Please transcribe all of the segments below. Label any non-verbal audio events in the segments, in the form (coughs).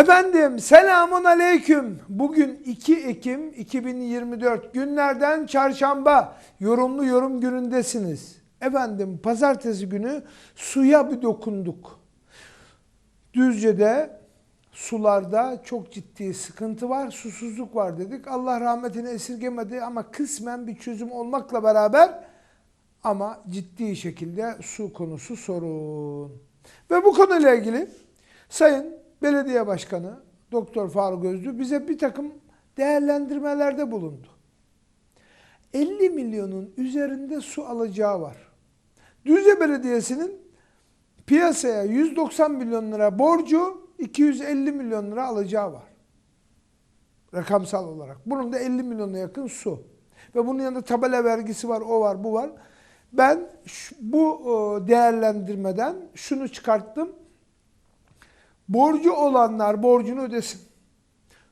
Efendim selamun aleyküm. Bugün 2 Ekim 2024 günlerden çarşamba yorumlu yorum günündesiniz. Efendim pazartesi günü suya bir dokunduk. Düzce'de sularda çok ciddi sıkıntı var, susuzluk var dedik. Allah rahmetini esirgemedi ama kısmen bir çözüm olmakla beraber ama ciddi şekilde su konusu sorun. Ve bu konuyla ilgili Sayın Belediye Başkanı Doktor Faruk Özlü bize bir takım değerlendirmelerde bulundu. 50 milyonun üzerinde su alacağı var. Düzce Belediyesi'nin piyasaya 190 milyon lira borcu 250 milyon lira alacağı var. Rakamsal olarak. Bunun da 50 milyona yakın su. Ve bunun yanında tabela vergisi var, o var, bu var. Ben bu e, değerlendirmeden şunu çıkarttım. Borcu olanlar borcunu ödesin.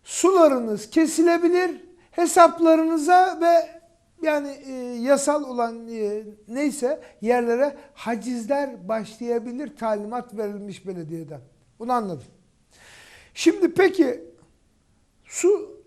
Sularınız kesilebilir. Hesaplarınıza ve yani e, yasal olan e, neyse yerlere hacizler başlayabilir talimat verilmiş belediyeden. Bunu anladım. Şimdi peki su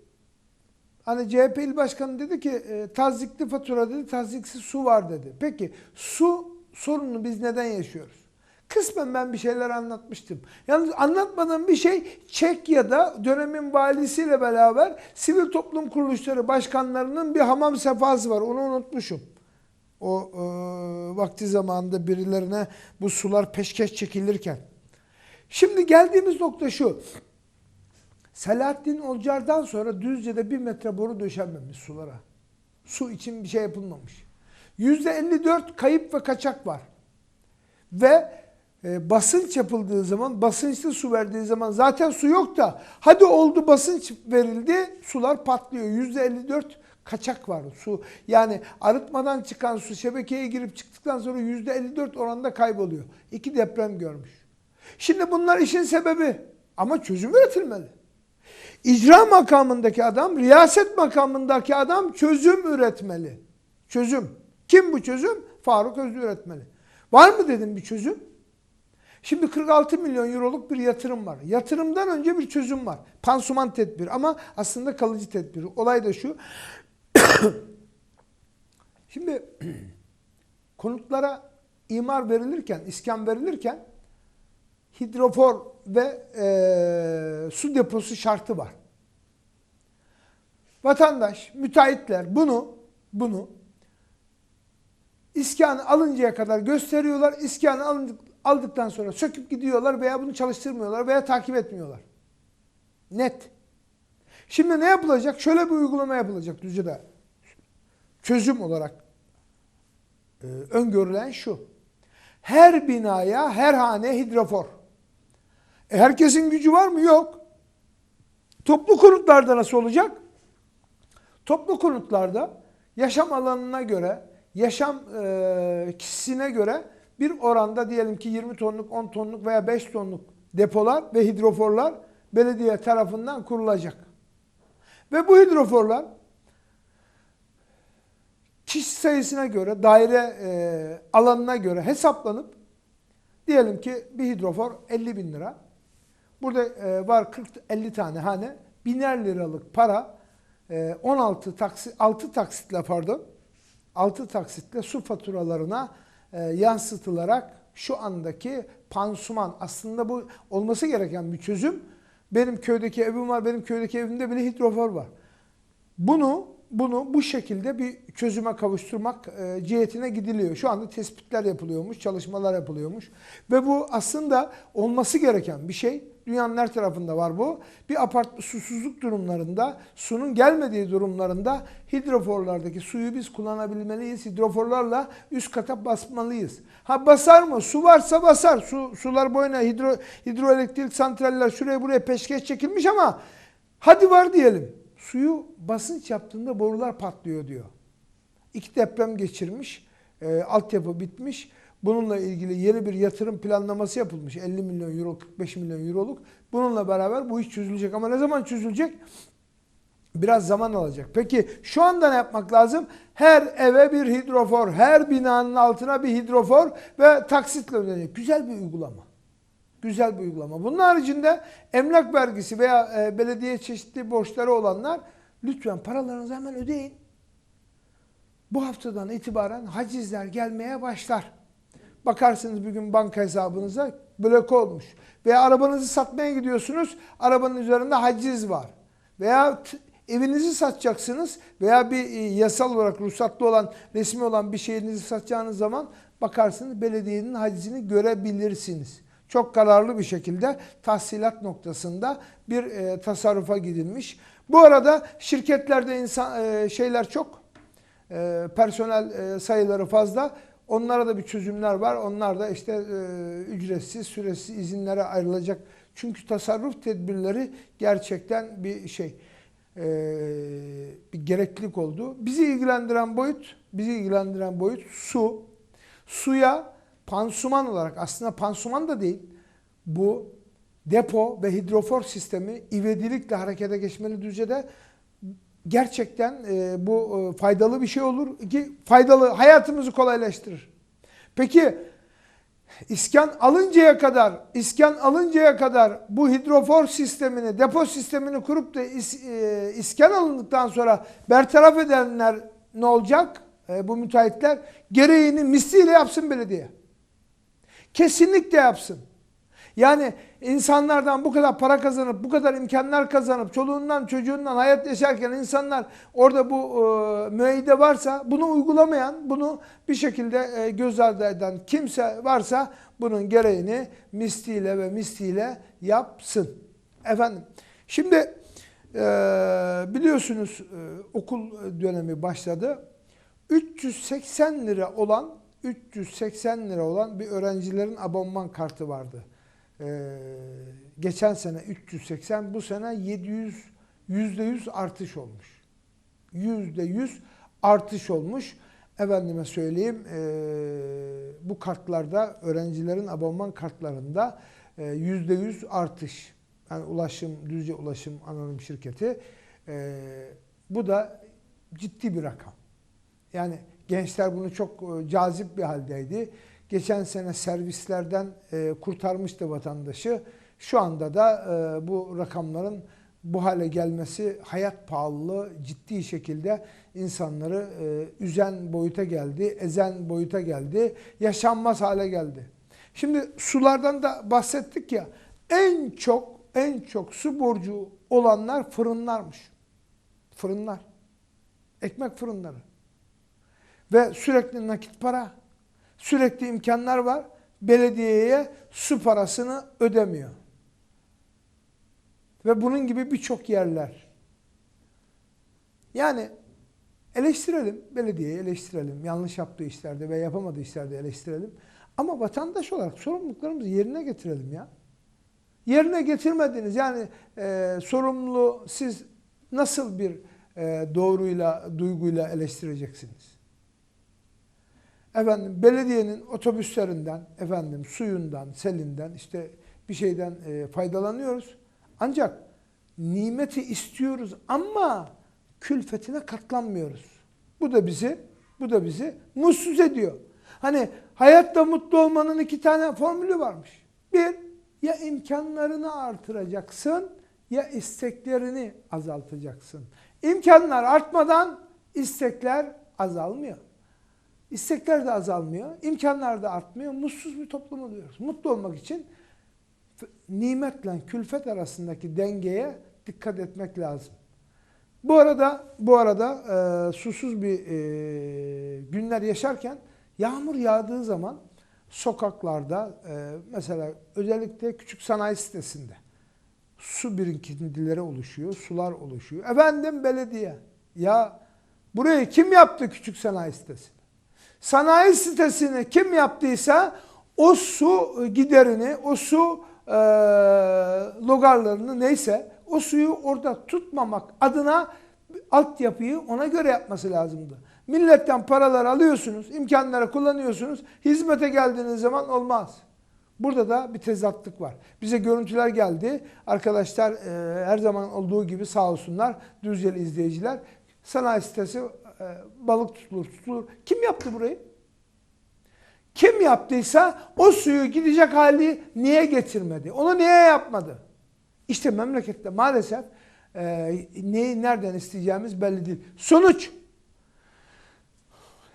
hani CHP il başkanı dedi ki e, tazikli fatura dedi, taziksiz su var dedi. Peki su sorununu biz neden yaşıyoruz? Kısmen ben bir şeyler anlatmıştım. Yalnız anlatmadığım bir şey Çekya'da dönemin valisiyle beraber sivil toplum kuruluşları başkanlarının bir hamam sefası var. Onu unutmuşum. O e, vakti zamanında birilerine bu sular peşkeş çekilirken. Şimdi geldiğimiz nokta şu. Selahattin Olcar'dan sonra Düzce'de bir metre boru döşenmemiş sulara. Su için bir şey yapılmamış. %54 kayıp ve kaçak var. Ve e, basınç yapıldığı zaman, basınçlı su verdiği zaman zaten su yok da hadi oldu basınç verildi sular patlıyor. %54 kaçak var su. Yani arıtmadan çıkan su şebekeye girip çıktıktan sonra %54 oranda kayboluyor. İki deprem görmüş. Şimdi bunlar işin sebebi ama çözüm üretilmeli. İcra makamındaki adam, riyaset makamındaki adam çözüm üretmeli. Çözüm. Kim bu çözüm? Faruk Özlü üretmeli. Var mı dedim bir çözüm? Şimdi 46 milyon euroluk bir yatırım var. Yatırımdan önce bir çözüm var. Pansuman tedbir ama aslında kalıcı tedbir. Olay da şu. (coughs) Şimdi (coughs) konutlara imar verilirken, iskan verilirken hidrofor ve eee, su deposu şartı var. Vatandaş, müteahhitler bunu bunu iskanı alıncaya kadar gösteriyorlar. İskanı alındık, aldıktan sonra söküp gidiyorlar veya bunu çalıştırmıyorlar veya takip etmiyorlar. Net. Şimdi ne yapılacak? Şöyle bir uygulama yapılacak Düzce'de. Çözüm olarak e, öngörülen şu. Her binaya, her hane hidrofor. E, herkesin gücü var mı? Yok. Toplu konutlarda nasıl olacak? Toplu konutlarda yaşam alanına göre, yaşam e, kişisine göre bir oranda diyelim ki 20 tonluk, 10 tonluk veya 5 tonluk depolar ve hidroforlar belediye tarafından kurulacak. Ve bu hidroforlar kişi sayısına göre, daire e, alanına göre hesaplanıp diyelim ki bir hidrofor 50 bin lira. Burada e, var 40-50 tane hane. Biner liralık para e, 16 taksit, 6 taksitle pardon 6 taksitle su faturalarına yansıtılarak şu andaki pansuman aslında bu olması gereken bir çözüm. Benim köydeki evim var, benim köydeki evimde bile hidrofor var. Bunu bunu bu şekilde bir çözüme kavuşturmak e, cihetine gidiliyor. Şu anda tespitler yapılıyormuş, çalışmalar yapılıyormuş. Ve bu aslında olması gereken bir şey. Dünyanın her tarafında var bu. Bir apart susuzluk durumlarında, sunun gelmediği durumlarında hidroforlardaki suyu biz kullanabilmeliyiz. Hidroforlarla üst kata basmalıyız. Ha basar mı? Su varsa basar. Su, sular boyuna hidro, hidroelektrik santraller şuraya buraya peşkeş çekilmiş ama hadi var diyelim. Suyu basınç yaptığında borular patlıyor diyor. İki deprem geçirmiş, e, altyapı bitmiş. Bununla ilgili yeni bir yatırım planlaması yapılmış. 50 milyon euro, 45 milyon euroluk. Bununla beraber bu iş çözülecek. Ama ne zaman çözülecek? Biraz zaman alacak. Peki şu anda ne yapmak lazım? Her eve bir hidrofor, her binanın altına bir hidrofor ve taksitle ödenecek. Güzel bir uygulama. Güzel bir uygulama. Bunun haricinde emlak vergisi veya e, belediye çeşitli borçları olanlar lütfen paralarınızı hemen ödeyin. Bu haftadan itibaren hacizler gelmeye başlar. Bakarsınız bir gün banka hesabınıza blok olmuş. Veya arabanızı satmaya gidiyorsunuz, arabanın üzerinde haciz var. Veya evinizi satacaksınız veya bir e, yasal olarak ruhsatlı olan, resmi olan bir şeyinizi satacağınız zaman bakarsınız belediyenin hacizini görebilirsiniz. Çok kararlı bir şekilde tahsilat noktasında bir e, tasarrufa gidilmiş. Bu arada şirketlerde insan e, şeyler çok. E, personel e, sayıları fazla. Onlara da bir çözümler var. Onlar da işte e, ücretsiz, süresiz izinlere ayrılacak. Çünkü tasarruf tedbirleri gerçekten bir şey, e, bir gereklilik oldu. Bizi ilgilendiren boyut, bizi ilgilendiren boyut su. Suya pansuman olarak, aslında pansuman da değil, bu depo ve hidrofor sistemi ivedilikle harekete geçmeli düzeyde gerçekten e, bu e, faydalı bir şey olur ki faydalı hayatımızı kolaylaştırır. Peki iskan alıncaya kadar iskan alıncaya kadar bu hidrofor sistemini, depo sistemini kurup da is, e, iskan alındıktan sonra bertaraf edenler ne olacak? E, bu müteahhitler gereğini misliyle yapsın belediye. Kesinlikle yapsın. Yani insanlardan bu kadar para kazanıp, bu kadar imkanlar kazanıp, çoluğundan çocuğundan hayat yaşarken insanlar orada bu e, müeyyide varsa bunu uygulamayan, bunu bir şekilde e, göz ardı eden kimse varsa bunun gereğini misliyle ve misliyle yapsın. Efendim, şimdi e, biliyorsunuz e, okul dönemi başladı. 380 lira olan 380 lira olan bir öğrencilerin abonman kartı vardı. Ee, geçen sene 380, bu sene 700 yüzde yüz artış olmuş. Yüzde yüz artış olmuş. Efendime söyleyeyim ee, bu kartlarda öğrencilerin abonman kartlarında yüzde yüz artış. Yani ulaşım, Düzce Ulaşım Anonim Şirketi. Ee, bu da ciddi bir rakam. Yani gençler bunu çok e, cazip bir haldeydi. Geçen sene servislerden e, kurtarmıştı vatandaşı. Şu anda da e, bu rakamların bu hale gelmesi hayat pahalılığı ciddi şekilde insanları üzen boyuta geldi, ezen boyuta geldi, yaşanmaz hale geldi. Şimdi sulardan da bahsettik ya en çok en çok su borcu olanlar fırınlarmış. Fırınlar. Ekmek fırınları. Ve sürekli nakit para, sürekli imkanlar var. Belediyeye su parasını ödemiyor. Ve bunun gibi birçok yerler. Yani eleştirelim, belediyeyi eleştirelim. Yanlış yaptığı işlerde ve yapamadığı işlerde eleştirelim. Ama vatandaş olarak sorumluluklarımızı yerine getirelim ya. Yerine getirmediniz. Yani e, sorumlu siz nasıl bir e, doğruyla, duyguyla eleştireceksiniz? Efendim belediyenin otobüslerinden, efendim suyundan, selinden işte bir şeyden e, faydalanıyoruz. Ancak nimeti istiyoruz ama külfetine katlanmıyoruz. Bu da bizi bu da bizi mutsuz ediyor. Hani hayatta mutlu olmanın iki tane formülü varmış. Bir, ya imkanlarını artıracaksın ya isteklerini azaltacaksın. İmkanlar artmadan istekler azalmıyor. İstekler de azalmıyor, imkanlar da artmıyor. Mutsuz bir toplum oluyoruz. Mutlu olmak için nimetle külfet arasındaki dengeye dikkat etmek lazım. Bu arada bu arada e, susuz bir e, günler yaşarken yağmur yağdığı zaman sokaklarda e, mesela özellikle küçük sanayi sitesinde su birikintileri oluşuyor, sular oluşuyor. Efendim belediye ya burayı kim yaptı küçük sanayi sitesini? Sanayi sitesini kim yaptıysa o su giderini, o su e, logarlarını neyse o suyu orada tutmamak adına altyapıyı ona göre yapması lazımdı. Milletten paralar alıyorsunuz, imkanları kullanıyorsunuz. Hizmete geldiğiniz zaman olmaz. Burada da bir tezatlık var. Bize görüntüler geldi. Arkadaşlar e, her zaman olduğu gibi sağ olsunlar Düzceli izleyiciler. Sanayi sitesi balık tutulur tutulur. Kim yaptı burayı? Kim yaptıysa o suyu gidecek hali niye getirmedi? Onu niye yapmadı? İşte memlekette maalesef e, neyi nereden isteyeceğimiz belli değil. Sonuç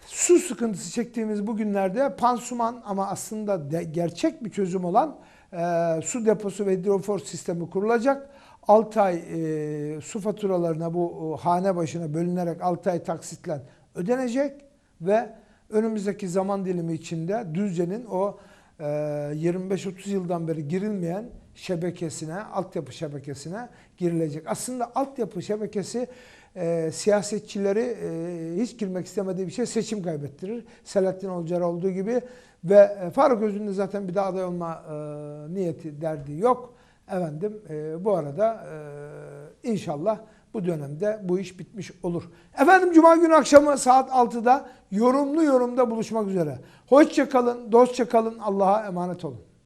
su sıkıntısı çektiğimiz bu günlerde pansuman ama aslında de- gerçek bir çözüm olan e, su deposu ve hidrofor sistemi kurulacak. 6 ay e, su faturalarına bu o, hane başına bölünerek 6 ay taksitle ödenecek ve önümüzdeki zaman dilimi içinde Düzce'nin o e, 25-30 yıldan beri girilmeyen şebekesine, altyapı şebekesine girilecek. Aslında altyapı şebekesi e, siyasetçileri e, hiç girmek istemediği bir şey seçim kaybettirir. Selahattin Olcar olduğu gibi ve e, Faruk Özün'ün zaten bir daha aday olma e, niyeti derdi yok. Efendim e, bu arada e, inşallah bu dönemde bu iş bitmiş olur. Efendim Cuma günü akşamı saat 6'da yorumlu yorumda buluşmak üzere. Hoşça kalın, dostça kalın, Allah'a emanet olun.